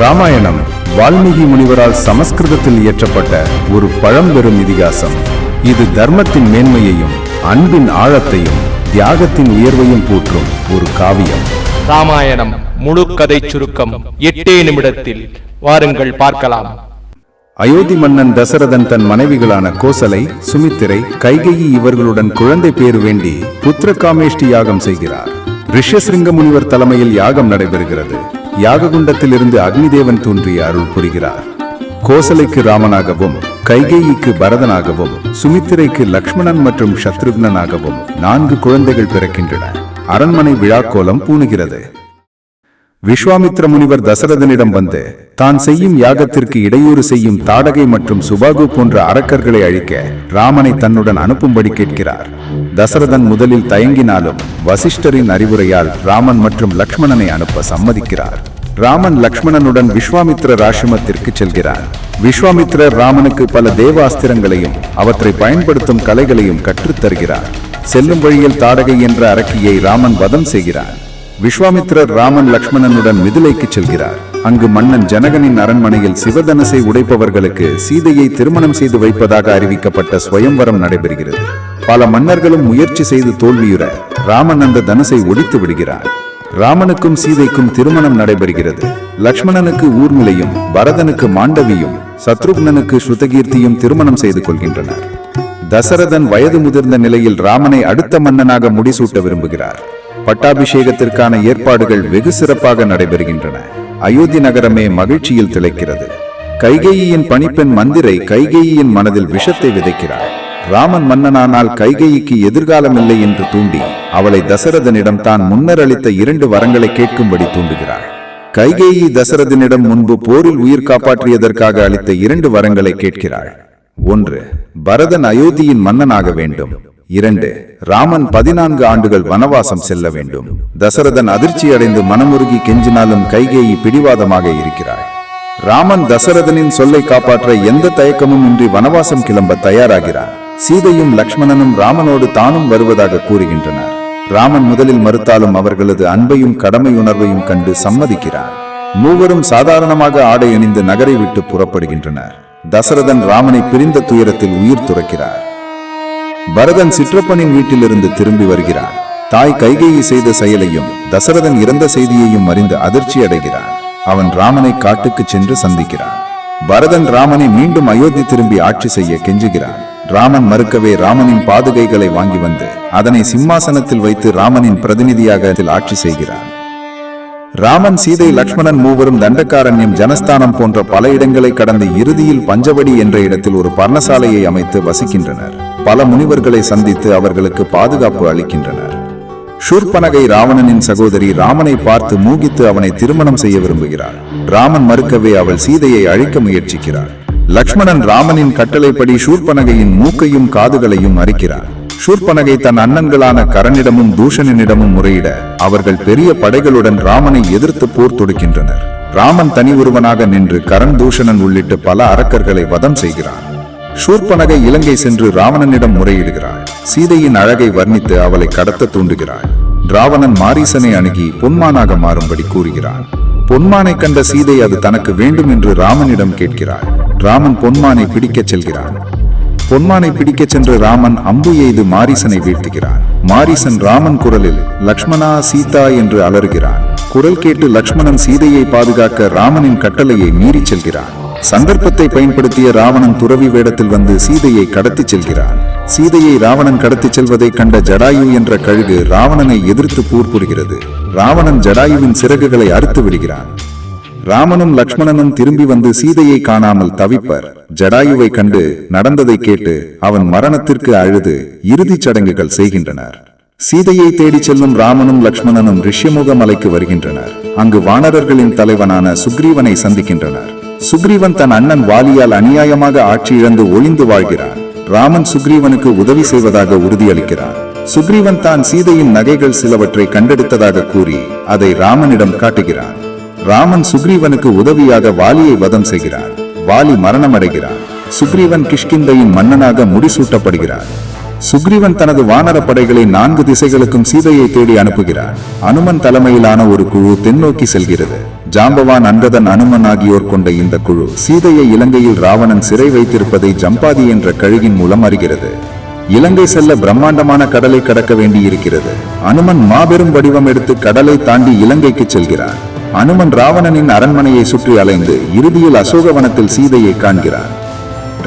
ராமாயணம் வால்மீகி முனிவரால் சமஸ்கிருதத்தில் இயற்றப்பட்ட ஒரு பழம்பெரும் இதிகாசம். இது தர்மத்தின் மேன்மையையும் அன்பின் ஆழத்தையும் தியாகத்தின் உயர்வையும் போற்றும் ஒரு காவியம். ராமாயணம் முழு கதை சுருக்கம் எட்டே நிமிடத்தில். வாருங்கள் பார்க்கலாம். அயோத்தி மன்னன் தசரதன் தன் மனைவிகளான கோசலை சுமித்திரை கைகேயி இவர்களுடன் குழந்தை பேறு வேண்டி புத்திரகாமேஷ்டி யாகம் செய்கிறார். ரிஷசிருங்க முனிவர் தலைமையில் யாகம் நடைபெறுகிறது. யாககுண்டத்திலிருந்து அக்னிதேவன் தோன்றி அருள் புரிகிறார். கோசலைக்கு ராமனாகவும் கைகேயிக்கு பரதனாகவும் சுமித்திரைக்கு லக்ஷ்மணன் மற்றும் சத்ருக்னனாகவும் நான்கு குழந்தைகள் பிறக்கின்றன. அரண்மனை விழாக்கோலம் பூணுகிறது. விஸ்வாமித்ர முனிவர் தசரதனிடம் வந்து தான் செய்யும் யாகத்திற்கு இடையூறு செய்யும் தாடகை மற்றும் சுபாகு போன்ற அரக்கர்களை அழிக்க ராமனை தன்னுடன் அனுப்பும்படி கேட்கிறார். தசரதன் முதலில் தயங்கினாலும் வசிஷ்டரின் அறிவுரையால் ராமன் மற்றும் லக்ஷ்மணனை அனுப்ப சம்மதிக்கிறார். ராமன் லக்ஷ்மணனுடன் விஸ்வாமித்ர ஆசிரமத்திற்கு செல்கிறார். விஸ்வாமித்ரர் ராமனுக்கு பல தேவாஸ்திரங்களையும் அவற்றை பயன்படுத்தும் கலைகளையும் கற்றுத் தருகிறார் செல்லும் வழியில் தாடகை என்ற அரக்கியை ராமன் வதம் செய்கிறார். விஸ்வாமித்ரர் ராமன் லக்ஷ்மணனுடன் மிதிலைக்கு செல்கிறார். அங்கு மன்னன் ஜனகனின் அரண்மனையில் சிவதனசை உடைப்பவர்களுக்கு சீதையை திருமணம் செய்து வைப்பதாக அறிவிக்கப்பட்ட ஸ்வயம்வரம் நடைபெறுகிறது. பல மன்னர்களும் முயற்சி செய்து தோல்வியுற ராமன் அந்த தனசை ஒடித்து விடுகிறார். ராமனுக்கும் சீதைக்கும் திருமணம் நடைபெறுகிறது. லக்ஷ்மணனுக்கு ஊர்மிளையும் பரதனுக்கு மாண்டவியும் சத்ருக்னனுக்கு ஸ்ருதகீர்த்தியும் திருமணம் செய்து கொள்கின்றனர். தசரதன் வயது முதிர்ந்த நிலையில் ராமனை அடுத்த மன்னனாக முடிசூட்ட விரும்புகிறார். பட்டாபிஷேகத்திற்கான ஏற்பாடுகள் வெகு சிறப்பாக நடைபெறுகின்றன. அயோத்தி நகரமே மகிழ்ச்சியில் திளைக்கிறது. கைகேயியின் பணிப்பெண் மந்திரை கைகேயியின் மனதில் விஷத்தை விதைக்கிறார் ராமன் மன்னனானால் கைகைக்கு எதிர்காலம் இல்லை என்று தூண்டி அவளை தசரதனிடம் தான் முன்னர் அளித்த இரண்டு வரங்களை கேட்கும்படி தூண்டுகிறார் கைகேயி தசரதனிடம் முன்பு போரில் உயிர் காப்பாற்றியதற்காக அளித்த இரண்டு வரங்களை கேட்கிறாள். ஒன்று பரதன் அயோத்தியின் மன்னனாக வேண்டும். இரண்டு ராமன் பதினான்கு ஆண்டுகள் வனவாசம் செல்ல வேண்டும். தசரதன் அதிர்ச்சி அடைந்து மனமுருகி கெஞ்சினாலும் கைகேயி பிடிவாதமாக இருக்கிறாள். ராமன் தசரதனின் சொல்லை காப்பாற்ற எந்த தயக்கமும் இன்றி வனவாசம் கிளம்ப தயாராகிறார். சீதையும் லக்ஷ்மணனும் ராமனோடு தானும் வருவதாக கூறுகின்றனர். ராமன் முதலில் மறுத்தாலும் அவர்களது அன்பையும் கடமை உணர்வையும் கண்டு சம்மதிக்கிறார். மூவரும் சாதாரணமாக ஆடை அணிந்து நகரை விட்டு புறப்படுகின்றனர். தசரதன் ராமனை பிரிந்த துயரத்தில் உயிர் துறக்கிறார். பரதன் சிற்றப்பனின் வீட்டிலிருந்து திரும்பி வருகிறார் தாய் கைகையை செய்த செயலையும் தசரதன் இறந்த செய்தியையும் அறிந்து அதிர்ச்சி அடைகிறான். அவன் ராமனை காட்டுக்கு சென்று சந்திக்கிறான். பரதன் ராமனை மீண்டும் அயோத்தி திரும்பி ஆட்சி செய்ய கெஞ்சுகிறான். ராமன் மறுக்கவே ராமனின் பாதுகைகளை வாங்கி வந்து அதனை சிம்மாசனத்தில் வைத்து ராமனின் பிரதிநிதியாக அதில் ஆட்சி செய்கிறான். ராமன் சீதை லக்ஷ்மணன் மூவரும் தண்டக்காரண்யம் ஜனஸ்தானம் போன்ற பல இடங்களை கடந்து இறுதியில் பஞ்சவடி என்ற இடத்தில் ஒரு பர்ணசாலையை அமைத்து வசிக்கின்றனர். பல முனிவர்களை சந்தித்து அவர்களுக்கு பாதுகாப்பு அளிக்கின்றனர். ஷூர்பனகை ராவணனின் சகோதரி ராமனை பார்த்து மூகித்து அவனை திருமணம் செய்ய விரும்புகிறார் ராமன் மறுக்கவே அவள் சீதையை அழிக்க முயற்சிக்கிறார் லக்ஷ்மணன் ராமனின் கட்டளைப்படி ஷூர்பனகையின் மூக்கையும் காதுகளையும் அரிக்கிறார் ஷூர்பனகை தன் அண்ணன்களான கரனிடமும் தூஷணனிடமும் முறையிட அவர்கள் பெரிய படைகளுடன் ராமனை எதிர்த்து போர் தொடுக்கின்றனர். ராமன் தனி ஒருவனாக நின்று கரண் தூஷணன் உள்ளிட்ட பல அரக்கர்களை வதம் செய்கிறான். ஷூர்பனகை இலங்கை சென்று ராவணனிடம் முறையிடுகிறாள். சீதையின் அழகை வர்ணித்து அவளை கடத்த தூண்டுகிறாள். ராவணன் மாரீசனை அணுகி பொன்மானாக மாறும்படி கூறுகிறான். பொன்மானை கண்ட சீதை அது தனக்கு வேண்டும் என்று ராமனிடம் கேட்கிறாள். ராமன் பொன்மானை பிடிக்கச் செல்கிறான். பொன்மானை பிடிக்கச் சென்று ராமன் அம்பு எய்து மாரீசனை வீழ்த்துகிறான். மாரீசன் ராமன் குரலில் லக்ஷ்மணா சீதா என்று அலறுகிறான். குரல் கேட்டு லக்ஷ்மணன் சீதையை பாதுகாக்க ராமனின் கட்டளையை மீறிச் செல்கிறான். சந்தர்ப்பத்தை பயன்படுத்திய ராவணன் துறவி வேடத்தில் வந்து சீதையை கடத்திச் செல்கிறான். சீதையை ராவணன் கடத்திச் செல்வதை கண்ட ஜடாயு என்ற கழுகு ராவணனை எதிர்த்து போர் புரிகிறது ராவணன் ஜடாயுவின் சிறகுகளை அறுத்து விடுகிறான். ராமனும் லக்ஷ்மணனும் திரும்பி வந்து சீதையை காணாமல் தவிப்பர். ஜடாயுவை கண்டு நடந்ததை கேட்டு அவன் மரணத்திற்கு அழுது இறுதிச் சடங்குகள் செய்கின்றனர். சீதையை தேடிச் செல்லும் ராமனும் லக்ஷ்மணனும் ரிஷ்யமுக மலைக்கு வருகின்றனர். அங்கு வானரர்களின் தலைவனான சுக்ரீவனை சந்திக்கின்றனர். சுக்ரீவன் தன் அண்ணன் வாலியால் அநியாயமாக ஆட்சி இழந்து ஒளிந்து வாழ்கிறான் ராமன் சுக்ரீவனுக்கு உதவி செய்வதாக உறுதியளிக்கிறான் சுக்ரீவன் தான் சீதையின் நகைகள் சிலவற்றை கண்டெடுத்ததாக கூறி அதை ராமனிடம் காட்டுகிறான் ராமன் சுக்ரீவனுக்கு உதவியாக வாலியை வதம் செய்கிறார். வாலி மரணமடைகிறார். சுக்ரீவன் கிஷ்கிந்தையின் மன்னனாக முடிசூட்டப்படுகிறார். சுக்ரீவன் தனது வானர படைகளை நான்கு திசைகளுக்கும் சீதையை தேடி அனுப்புகிறார். அனுமன் தலைமையிலான ஒரு குழு தென்னோக்கி செல்கிறது. ஜாம்பவான் அன்றதன் அனுமன் ஆகியோர் கொண்ட இந்த குழு சீதையை இலங்கையில் ராவணன் சிறை வைத்திருப்பதை ஜம்பாதி என்ற கழுகின் மூலம் அறிகிறது. இலங்கை செல்ல பிரம்மாண்டமான கடலை கடக்க வேண்டியிருக்கிறது. அனுமன் மாபெரும் வடிவம் எடுத்து கடலை தாண்டி இலங்கைக்கு செல்கிறார் அனுமன் ராவணனின் அரண்மனையை சுற்றி அலைந்து இறுதியில் அசோகவனத்தில் சீதையை காண்கிறார்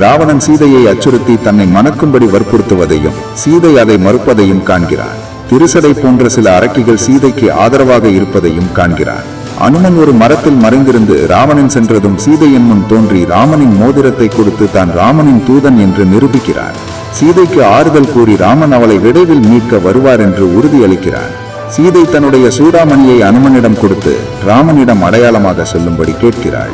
ராவணன் சீதையை அச்சுறுத்தி தன்னை மணக்கும்படி வற்புறுத்துவதையும் சீதை அதை மறுப்பதையும் காண்கிறான். திருசடை போன்ற சில அரக்கிகள் சீதைக்கு ஆதரவாக இருப்பதையும் காண்கிறான். அனுமன் ஒரு மரத்தில் மறைந்திருந்து ராவணன் சென்றதும் சீதையின் முன் தோன்றி ராமனின் மோதிரத்தை கொடுத்து தான் ராமனின் தூதன் என்று நிரூபிக்கிறார். சீதைக்கு ஆறுதல் கூறி ராமன் அவளை விரைவில் மீட்க வருவார் என்று உறுதியளிக்கிறார். சீதை தன்னுடைய சூடாமணியை அனுமனிடம் கொடுத்து ராமனிடம் அடையாளமாக சொல்லும்படி கேட்கிறாள்.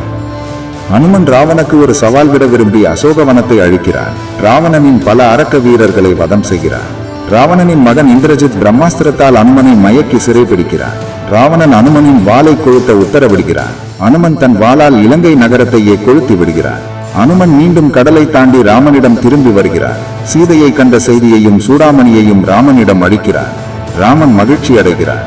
அனுமன் ராவனுக்கு ஒரு சவால் விட விரும்பி அசோகவனத்தை அழிக்கிறார் ராவணனின் பல அரக்க வீரர்களை வதம் செய்கிறார் ராவணனின் மகன் இந்திரஜித் பிரம்மாஸ்திரத்தால் அனுமனை மயக்கி சிறைபிடிக்கிறான். ராவணன் அனுமனின் வாளை கொழுத்த உத்தரவிடுகிறான். அனுமன் தன் வாளால் இலங்கை நகரத்தையே கொளுத்தி விடுகிறான். அனுமன் மீண்டும் கடலை தாண்டி ராமனிடம் திரும்பி வருகிறார் சீதையை கண்ட செய்தியையும் சூடாமணியையும் ராமனிடம் அளிக்கிறார் ராமன் மகிழ்ச்சி அடைகிறார்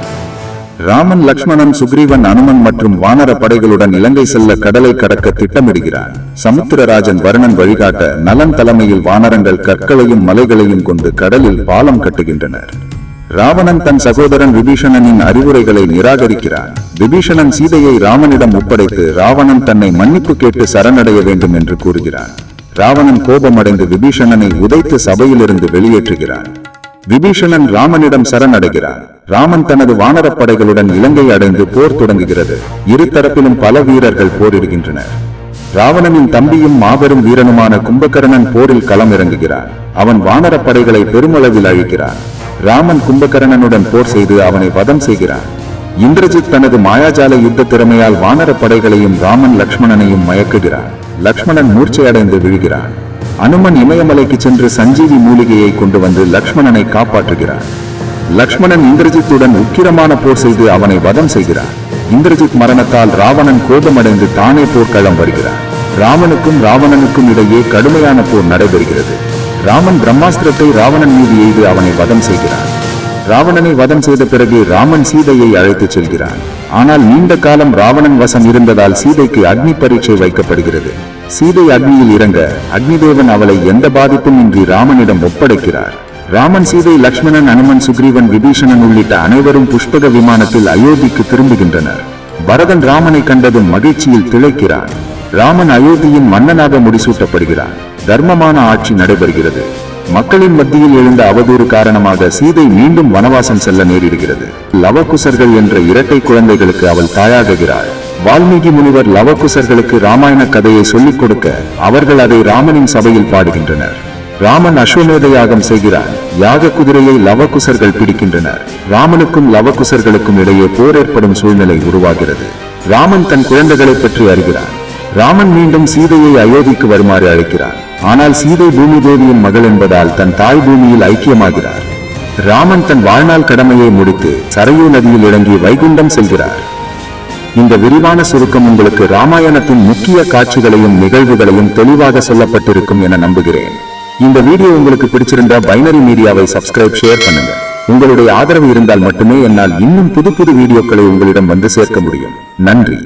ராமன் லக்ஷ்மணன் சுக்ரீவன் அனுமன் மற்றும் வானர படைகளுடன் இலங்கை செல்ல கடலை கடக்க திட்டமிடுகிறார் சமுத்திரராஜன் வருணன் வழிகாட்ட நலன் தலைமையில் வானரங்கள் கற்களையும் மலைகளையும் கொண்டு கடலில் பாலம் கட்டுகின்றனர். ராவணன் தன் சகோதரன் விபீஷணனின் அறிவுரைகளை நிராகரிக்கிறான். விபீஷணன் சீதையை ராமனிடம் ஒப்படைத்து ராவணன் தன்னை மன்னிப்பு கேட்டு சரணடைய வேண்டும் என்று கூறுகிறான். ராவணன் கோபமடைந்து விபீஷணனை உதைத்து சபையிலிருந்து வெளியேற்றுகிறான். விபீஷணன் ராமனிடம் சரணடைகிறார் ராமன் தனது வானரப்படைகளுடன் இலங்கை அடைந்து போர் தொடங்குகிறது. இரு தரப்பிலும் பல வீரர்கள் போரிடுகின்றனர். ராவணனின் தம்பியும் மாபெரும் வீரனுமான கும்பகர்ணன் போரில் களம் இறங்குகிறார் அவன் வானரப்படைகளை பெருமளவில் அழிக்கிறான். ராமன் கும்பகரணனுடன் போர் செய்து அவனை வதம் செய்கிறார். இந்திரஜித் தனது மாயாஜால யுத்த திறமையால் வானரப் படைகளையும் ராமன் லக்ஷ்மணனையும் மயக்குகிறார். லக்ஷ்மணன் மூர்ச்சையடைந்து விழுகிறான். அனுமன் இமயமலைக்கு சென்று சஞ்சீவி மூலிகையை கொண்டு வந்து லக்ஷ்மணனை காப்பாற்றுகிறார். லக்ஷ்மணன் இந்திரஜித்துடன் உக்கிரமான போர் செய்து அவனை வதம் செய்கிறார். இந்திரஜித் மரணத்தால் ராவணன் கோபமடைந்து தானே போர்க்களம் வருகிறார். ராமனுக்கும் ராவணனுக்கும் இடையே கடுமையான போர் நடைபெறுகிறது. ராமன் பிரம்மாஸ்திரத்தை ராவணன் மீது எய்து அவனை வதம் செய்கிறான். ராவணனை வதம் செய்த பிறகு ராமன் சீதையை அழைத்துச் செல்கிறான். ஆனால் நீண்ட காலம் ராவணன் வசம் இருந்ததால் சீதைக்கு அக்னி பரீட்சை வைக்கப்படுகிறது. சீதை அக்னியில் இறங்க அக்னிதேவன் அவளை எந்த பாதிப்பும் இன்றி ராமனிடம் ஒப்படைக்கிறார். ராமன் சீதை லக்ஷ்மணன் அனுமன் சுக்ரீவன் விபீஷணன் உள்ளிட்ட அனைவரும் புஷ்பக விமானத்தில் அயோத்திக்கு திரும்புகின்றனர். பரதன் ராமனை கண்டதும் மகிழ்ச்சியில் திளைக்கிறான். ராமன் அயோத்தியின் மன்னனாக முடிசூட்டப்படுகிறான். தர்மமான ஆட்சி நடைபெறுகிறது. மக்களின் மத்தியில் எழுந்த அவதூறு காரணமாக சீதை மீண்டும் வனவாசம் செல்ல நேரிடுகிறது. லவக்குசர்கள் என்ற இரட்டை குழந்தைகளுக்கு அவள் தாயாகுகிறாள். வால்மீகி முனிவர் லவக்குசர்களுக்கு ராமாயண கதையை சொல்லிக் கொடுக்க அவர்கள் அதை ராமனின் சபையில் பாடுகின்றனர். ராமன் அஸ்வமேத யாகம் செய்கிறான். யாக குதிரையை லவக்குசர்கள் பிடிக்கின்றனர். ராமனுக்கும் லவகுசர்களுக்கும் இடையே போர் ஏற்படும் சூழ்நிலை உருவாகிறது. ராமன் தன் குழந்தைகளை பற்றி அறிகிறான். ராமன் மீண்டும் சீதையை அயோத்திக்கு வருமாறு அழைக்கிறார். ஆனால் சீதை பூமி தேவியின் மகள் என்பதால் தன் தாய் பூமியில் ஐக்கியமாகிறார். ராமன் தன் வாழ்நாள் கடமையை முடித்து சரையூ நதியில் இறங்கி வைகுண்டம் செல்கிறார். இந்த விரிவான சுருக்கம் உங்களுக்கு ராமாயணத்தின் முக்கிய காட்சிகளையும் நிகழ்வுகளையும் தெளிவாக சொல்லப்பட்டிருக்கும் என நம்புகிறேன். இந்த வீடியோ உங்களுக்கு பிடிச்சிருந்தா பைனரி மீடியாவை சப்ஸ்கிரைப் ஷேர் பண்ணுங்க. உங்களுடைய ஆதரவு இருந்தால் மட்டுமே என்னால் இன்னும் புது புது வீடியோக்களை உங்களிடம் வந்து சேர்க்க முடியும். நன்றி.